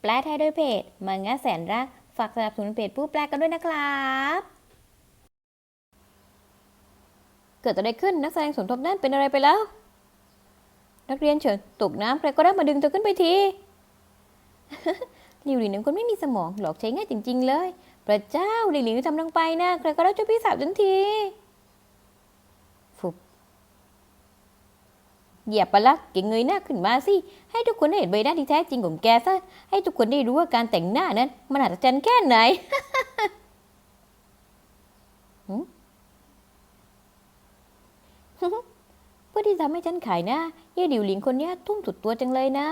แปลไทยโดยเพจมังงะแสนรักฝากสนับสนุนเพจผู้แปลกันด้วยนะครับ เกิดอะไรขึ้นนักแสดงสมทบนั่นเป็นอะไรไปแล้ว นักเรียนเฉินตกน้ำใครก็ได้มาดึงเธอขึ้นไปทีหลิวหลิงเป็นคนไม่มีสมองหลอกใช้ง่ายจริง ๆ เลย พระเจ้าหลิวหลิงทำลงไปนะใครก็ได้ช่วยพี่สาวฉันทีฟุบ เหยียบปะลักเก่งเงยหน้าขึ้นมาสิ ให้ทุกคนได้เห็นใบหน้าที่แท้จริงของแกซะ ให้ทุกคนได้รู้ว่าการแต่งหน้านั้น มันอัศจรรย์แค่ไหนเพื่อที่จะทำให้ฉันขายหน้าเย่หลิวหลิงคนนี้ทุ่มสุดตัวจังเลยนะ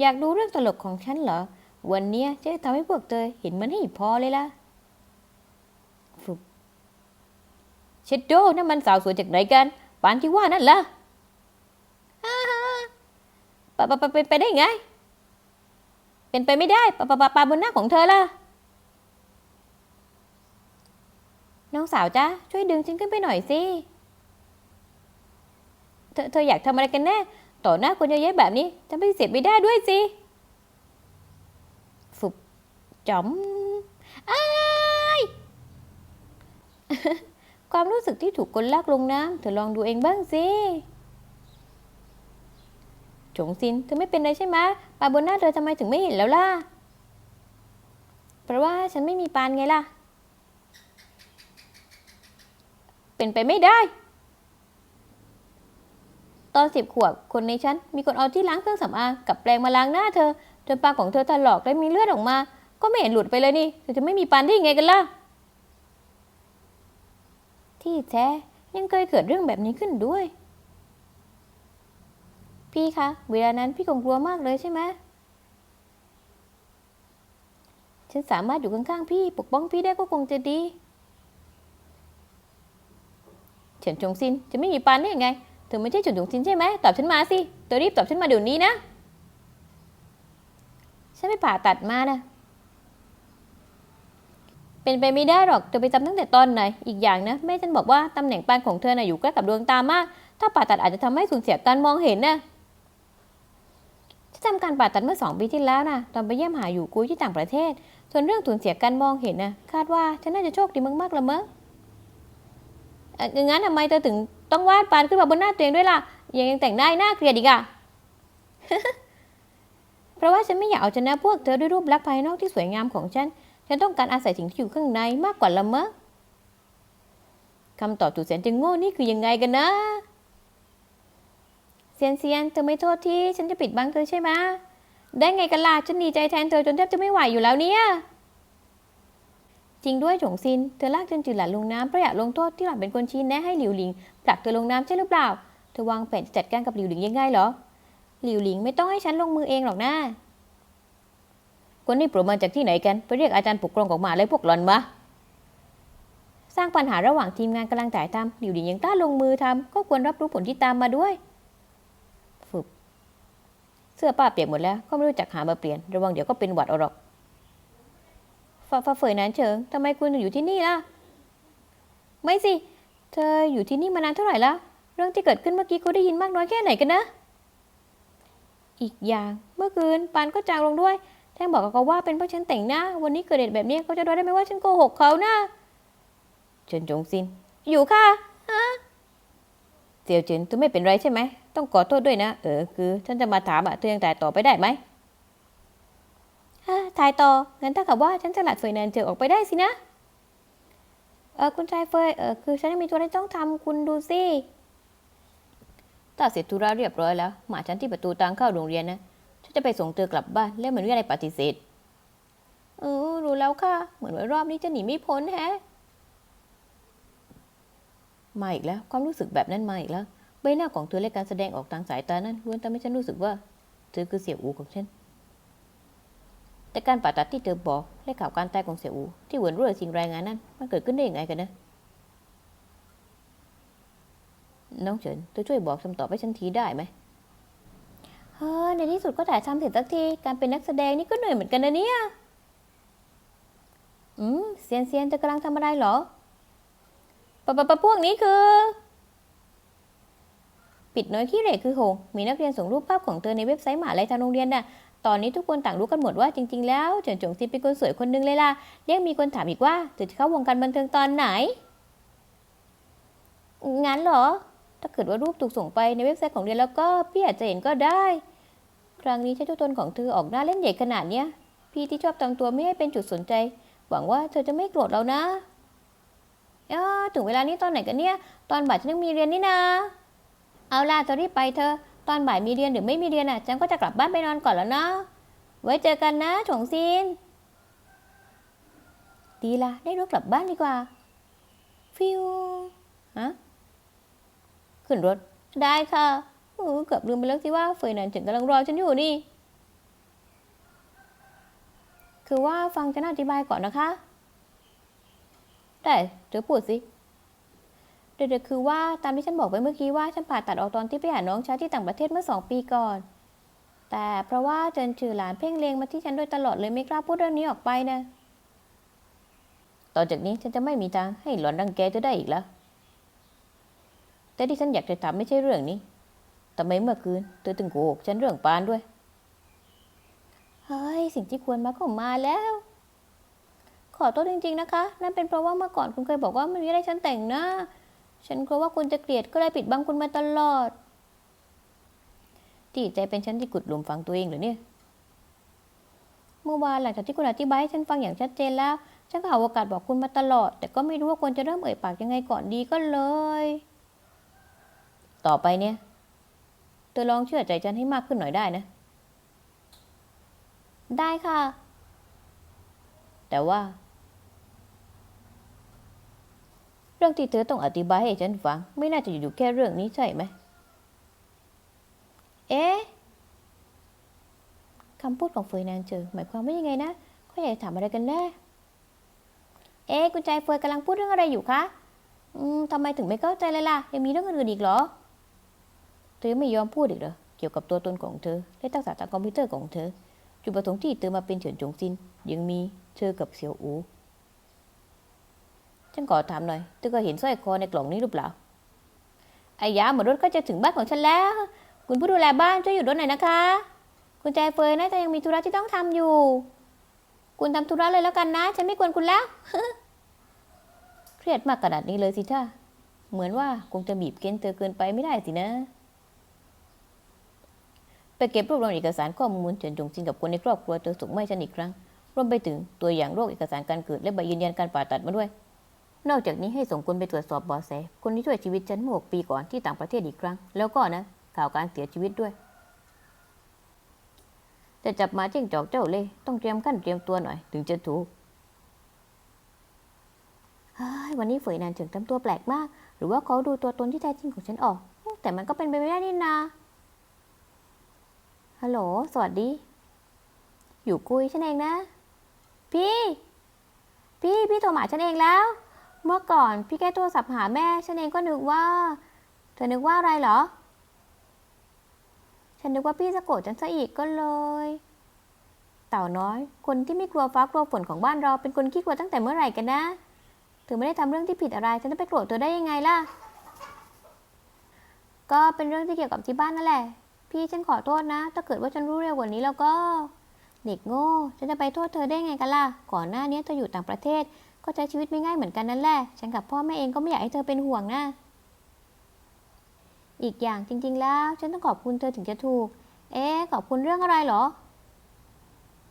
อยากดูเรื่องตลกของฉันเหรอ วันนี้จะทำให้พวกเธอเห็นมันให้พอเลยล่ะฟุบเชดโดนั่นมันสาวสวยจากไหนกัน ปานที่ว่านั่นล่ะฮ่าฮ่า ปะปะปะเป็นไปได้ไง เป็นไปไม่ได้ปะปะปะปะบนหน้าของเธอล่ะ น้องสาวจ้าช่วยดึงฉันขึ้นไปหน่อยสิ เธอเธออยากทำอะไรกันแน่ ต่อหน้าคนเยอะแยะแบบนี้จะไม่เสียไม่ได้ด้วยสิ ฟุบจ๋อมอ้ายความรู้สึกที่ถูกคนลากลงน้ำเธอลองดูเองบ้างสิ จงซินเธอไม่เป็นไรใช่ไหมปลาบนหน้าเธอทำไมถึงไม่เห็นแล้วล่ะ เพราะว่าฉันไม่มีปานไงล่ะ เป็นไปไม่ได้ ตอนสิบขวบคนในชั้นมีคนเอาที่ล้างเครื่องสำอางกับแปรงมาล้างหน้าเธอจนปากของเธอถลอกและมีเลือดออกมา ก็ไม่เห็นหลุดไปเลยนี่เธอจะไม่มีปานได้ยังไงกันล่ะ ที่แท้ยังเคยเกิดเรื่องแบบนี้ขึ้นด้วย พี่คะ เวลานั้นพี่คงกลัวมากเลยใช่ไหมฉันสามารถอยู่ข้างๆพี่ปกป้องพี่ได้ก็คงจะดีเฉินจงซินจะไม่มีปานได้ยังไงเธอไม่ใช่เฉินจงซินใช่ไหมตอบฉันมาสิเธอรีบตอบฉันมาเดี๋ยวนี้นะ ฉันไม่ผ่าตัดมานะเป็นไปไม่ได้หรอกเธอไปจำตั้งแต่ตอนไหน อีกอย่างนะแม่ฉันบอกว่าตำแหน่งปานของเธอน่ะอยู่ใกล้กับดวงตามาก ถ้าผ่าตัดอาจจะทำให้สูญเสียการมองเห็นนะ ฉันทำการผ่าตัดเมื่อสองปีที่แล้วนะตอนไปเยี่ยมหาอยู่กุยที่ต่างประเทศ ส่วนเรื่องสูญเสียการมองเห็นนะคาดว่าฉันน่าจะโชคดีมากๆละมั้งเอองั้นทำไมเธอถึงต้องวาดปานขึ้นมาบนหน้าตัวเองด้วยล่ะยังยังแต่งได้หน้าเกลียดอีกอะเพราะว่าฉันไม่อยากเอาชนะพวกเธอด้วยรูปลักษณ์ภายนอกที่สวยงามของฉัน ฉันต้องการอาศัยสิ่งที่อยู่ข้างในมากกว่าละมั้งคำตอบถูกแสนจะโง่นี่คือยังไงกันนะ เซียนเซียนเธอไม่โทษที่ฉันจะปิดบังเธอใช่ไหมได้ไงกันล่ะฉันดีใจแทนเธอจนแทบจะไม่ไหวอยู่แล้วเนี่ย จริงด้วยจงซิน เธอลากจนจืดหลันลงน้ำเพราะอยากลงโทษที่หล่อนเป็นคนชี้แนะให้หลิวหลิงผลักเธอลงน้ำใช่หรือเปล่า เธอวางแผนจะจัดการกับหลิวหลิงยังไงเหรอ หลิวหลิงไม่ต้องให้ฉันลงมือเองหรอกนะคนนี้โปรดมาจากที่ไหนกันไปเรียกอาจารย์ปกครองออกมาเลยพวกหลอนมาสร้างปัญหาระหว่างทีมงานกำลังถ่ายทำหลิวหลิงยังกล้าลงมือทำก็ควรรับรู้ผลที่ตามมาด้วย ฝึกเสื้อป้าเปียกหมดแล้วก็ไม่รู้จักหามาเปลี่ยน ระวังเดี๋ยวก็เป็นหวัดเอาหรอกฟ้าฟ้าเฟยนั้นเฉิงทำไมคุณถึงอยู่ที่นี่ล่ะ ไม่สิ เธออยู่ที่นี่มานานเท่าไหร่แล้วเรื่องที่เกิดขึ้นเมื่อกี้คุณได้ยินมากน้อยแค่ไหนกันนะ อีกอย่างเมื่อคืนปานก็จางลงด้วย แท่งบอกกับเขาว่าเป็นเพราะฉันแต่งหน้า วันนี้เกิดเหตุแบบนี้เขาจะรู้ได้ไหมว่าฉันโกหกเขานะเฉินจงซิน อยู่ค่ะ เสี่ยวเฉินเธอไม่เป็นไรใช่ไหม ต้องขอโทษด้วยนะ เออคือ ฉันจะมาถามอะเธอยังถ่ายต่อไปได้ไหมถ่ายต่อ งั้นถ้ากับว่าฉันจะหลัดเฟยแนนเจอออกไปได้สินะ เออคุณชายเฟย เออคือฉันยังมีตัวที่ต้องทำคุณดูสิถ้าเสร็จธุระเรียบร้อยแล้ว หมาฉันที่ประตูทางเข้าโรงเรียนนะ ฉันจะไปส่งเธอกลับบ้านแล้วเหมือนวิทยาลัยปฏิเสธ เออรู้แล้วค่ะ เหมือนว่ารอบนี้จะหนีไม่พ้นแฮะ มาอีกแล้ว ความรู้สึกแบบนั้นมาอีกแล้ว ใบหน้าของเธอและการแสดงออกทางสายตานั้นล้วนทำให้ฉันรู้สึกว่า เธอคือเสี่ยวอูของฉัน แต่การผ่าตัดที่เธอบอกและข่าวการตายของเสี่ยวอู ที่เหวินรู้สิ่งรายงานนั้น มันเกิดขึ้นได้ยังไงกันนะ น้องเฉินเธอช่วยบอกคำตอบให้ฉันทีได้ไหมเฮ้ในที่สุดก็ถ่ายทำเสร็จสักที การเป็นนักแสดงนี่ก็เหนื่อยเหมือนกันนะเนี่ย อืมเซียนเซียนเธอกำลังทำอะไรเหรอ ปะปะปะพวกนี้คือ ปิดน้อยขี้เหร่คือโหงมีนักเรียนส่งรูปภาพของเธอในเว็บไซต์หมหาลัยทางโรงเรียนน่ะตอนนี้ทุกคนต่างรู้กันหมดว่าจริง ๆ แล้วเฉินจงซินเป็นคนสวยคนหนึงเลยล่ะเรียกมีคนถามอีกว่าเธอจะเข้าวงการบันเทิงตอนไหน งั้นเหรอ ถ้าเกิดว่ารูปถูกส่งไปในเว็บไซต์ของเรียนแล้วก็พี่อาจจะเห็นก็ได้ ครั้งนี้ใช้ตัวตนของเธอออกหน้าเล่นใหญ่ขนาดเนี้ย พี่ที่ชอบทำตัวไม่ให้เป็นจุดสนใจ หวังว่าเธอจะไม่โกรธเรานะ เออถึงเวลานี้ตอนไหนกันเนี่ย ตอนบ่ายฉันยังมีเรียนนี่นะเอาล่ะจะรีบไปเธอะตอนบ่ายมีเรียนหรือไม่มีเรียนอะ ฉันก็จะกลับบ้านไปนอนก่อนแล้วนะ ไว้เจอกันนะฉงซิน ดีละได้รถกลับบ้านดีกว่า ฟิวฮะขึ้นรถ ได้ค่ะเออเกือบลืมไปแล้วสิว่าเฟยนันถึงกำลังรอฉันอยู่นี่ คือว่าฟังฉันอธิบายก่อนนะคะ ได้เธอพูดสิเด็กๆคือว่าตามที่ฉันบอกไปเมื่อกี้ว่าฉันผ่าตัดออกตอนที่ไปหาน้องชายที่ต่างประเทศเมื่อสองปีก่อน แต่เพราะว่าเจนชื่อหลานเพ่งเลงมาที่ฉันโดยตลอดเลยไม่กล้าพูดเรื่องนี้ออกไปนะต่อจากนี้ฉันจะไม่มีทางให้หลอนรังแกเธอได้อีกแล้ว แต่ที่ฉันอยากจะถามไม่ใช่เรื่องนี้ทำไมเมื่อคืนเธอถึงโกหกฉันเรื่องปานด้วย เฮ้ย สิ่งที่ควรมาก็มาแล้ว ขอโทษจริง ๆนะคะ นั่นเป็นเพราะว่าเมื่อก่อนคุณเคยบอกว่าม่มีอะไรฉันแต่งหน้า ฉันกลัวว่าคุณจะเกลียดก็เลยปิดบังคุณมาตลอด ที่ใจเป็นฉันที่กุดหลุมฝังตัวเองหรือเนี่ย เมื่อวานหลังจากที่คุณอธิบายให้ฉันฟังอย่างชัดเจนแล้ว ฉันก็หาโอกาสบอกคุณมาตลอด แต่ก็ไม่รู้ว่าควรจะเริ่มเอ่ยปากยังไงก่อนดีก็เลย ต่อไปเนี่ยเธอลองเชื่อใจฉันให้มากขึ้นหน่อยได้นะ ได้ค่ะ แต่ว่า เรื่องที่เธอต้องอธิบายให้ฉันฟัง ไม่น่าจะอยู่แค่เรื่องนี้ใช่ไหม เอ๊ะคำพูดของเฟยนานเจอ หมายความว่ายังไงนะเขาอยากถามอะไรกันแน่ เอ๊ะคุณใจเฟยกำลังพูดเรื่องอะไรอยู่คะอืมทำไมถึงไม่เข้าใจเลยล่ะ ยังมีเรื่องอื่นอีกเหรอ เธอยังไม่ยอมพูดอีกเหรอ เกี่ยวกับตัวตนของเธอ และทักษะทางคอมพิวเตอร์ของเธอ จุดประสงค์ที่เธอมาเป็นเฉินจงซิน ยังมีเธอกับเสี่ยวอู ฉันขอถามหน่อยเธอก็เห็นสร้อยคอในกล่องนี้หรือเปล่าไอ้ยาหมือนรถก็จะถึงบ้านของฉันแล้ว คุณผู้ดูแลบ้านช่วยหยุดรถหน่อยนะคะ คุณใจเฟยน่าจะยังมีธุระที่ต้องทำอยู่ คุณทำธุระเลยแล้วกันนะ ฉันไม่กวนคุณแล้ว เครียดมากขนาดนี้เลยสิท่าเหมือนว่าคงจะบีบเค้นเธอเกินไปไม่ได้สินะไปเก็บรวบรวมเอกสารข้อมูลเฉินจงซินกับคนในครอบครัวเธอส่งมาให้ฉันอีกครั้ง รวมไปถึงตัวอย่างโรคเอกสารการเกิดและใบยืนยันการผ่าตัดมาด้วย นอกจากนี้ให้ส่งคนไปตรวจสอบบาะแส คนที่ช่วยชีวิตฉันเมื่อหกปีก่อนที่ต่างประเทศอีกครั้ง แล้วก็นะ ข่าวการเสียชีวิตด้วย จะจับมาจิ้งจอกเจ้าเล่ต้องเตรียมขั้นเตรียมตัวหน่อย ถึงจะถูกวันนี้เฟยนานเฉิงทำตัวแปลกมาก หรือว่าเขาดูตัวตนที่แท้จริงของฉันออก แต่มันก็เป็นไปไม่ได้นี่นาฮัลโหล สวัสดี อยู่กุยฉันเองนะ พี่ พี่ พี่โทรมาฉันเองแล้ว เมื่อก่อนพี่แค่โทรศัพท์หาแม่ฉันเองก็นึกว่า เธอนึกว่าอะไรเหรอ ฉันนึกว่าพี่จะโกรธฉันซะอีกก็เลย เต่าน้อย คนที่ไม่กลัวฟ้ากลัวฝนของบ้านเราเป็นคนขี้กลัวตั้งแต่เมื่อไหร่กันนะเธอไม่ได้ทำเรื่องที่ผิดอะไร ฉันจะไปโกรธเธอได้ยังไงล่ะ ก็เป็นเรื่องที่เกี่ยวกับที่บ้านนั่นแหละ พี่ฉันขอโทษนะ ถ้าเกิดว่าฉันรู้เร็วกว่านี้แล้วก็ เด็กโง่ ฉันจะไปโทษเธอได้ไงกันล่ะ ก่อนหน้านี้เธออยู่ต่างประเทศ ก็ใช้ชีวิตไม่ง่ายเหมือนกันนั่นแหละ ฉันกับพ่อแม่เองก็ไม่อยากให้เธอเป็นห่วงนะ อีกอย่างจริง ๆ แล้ว ฉันต้องขอบคุณเธอถึงจะถูก เอ๊ะขอบคุณเรื่องอะไรหรอ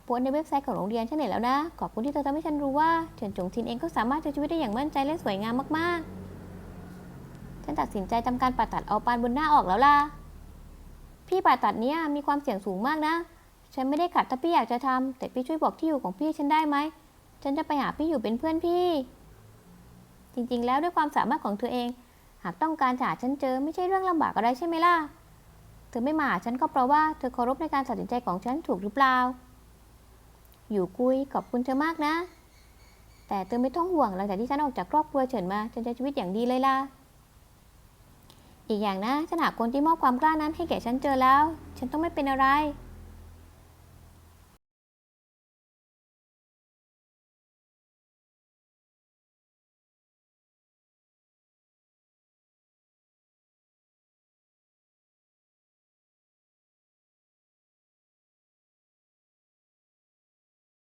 โพสในเว็บไซต์ของโรงเรียนฉันเห็นแล้วนะ ขอบคุณที่เธอทำให้ฉันรู้ว่าเฉินจงทินเองก็สามารถใช้ชีวิตได้อย่างมั่นใจและสวยงามมากๆ ฉันตัดสินใจทำการผ่าตัดเอาปานบนหน้าออกแล้วล่ะ พี่ผ่าตัดเนี้ยมีความเสี่ยงสูงมากนะ ฉันไม่ได้ขัดถ้าพี่อยากจะทำแต่พี่ช่วยบอกที่อยู่ของพี่ฉันได้ไหม ฉันจะไปหาพี่อยู่เป็นเพื่อนพี่ จริงๆ แล้วด้วยความสามารถของเธอเอง หากต้องการจะหาฉันเจอไม่ใช่เรื่องลำบากอะไรใช่ไหมล่ะ เธอไม่มาหาฉันก็เพราะว่าเธอเคารพในการตัดสินใจของฉันถูกหรือเปล่า อยู่กุยขอบคุณเธอมากนะ แต่เธอไม่ต้องห่วงหลังจากที่ฉันออกจากครอบครัวเฉินมาฉันจะชีวิตอย่างดีเลยล่ะ อีกอย่างนะฉันหาคนที่มอบความกล้านั้นให้แก่ฉันเจอแล้ว ฉันต้องไม่เป็นอะไร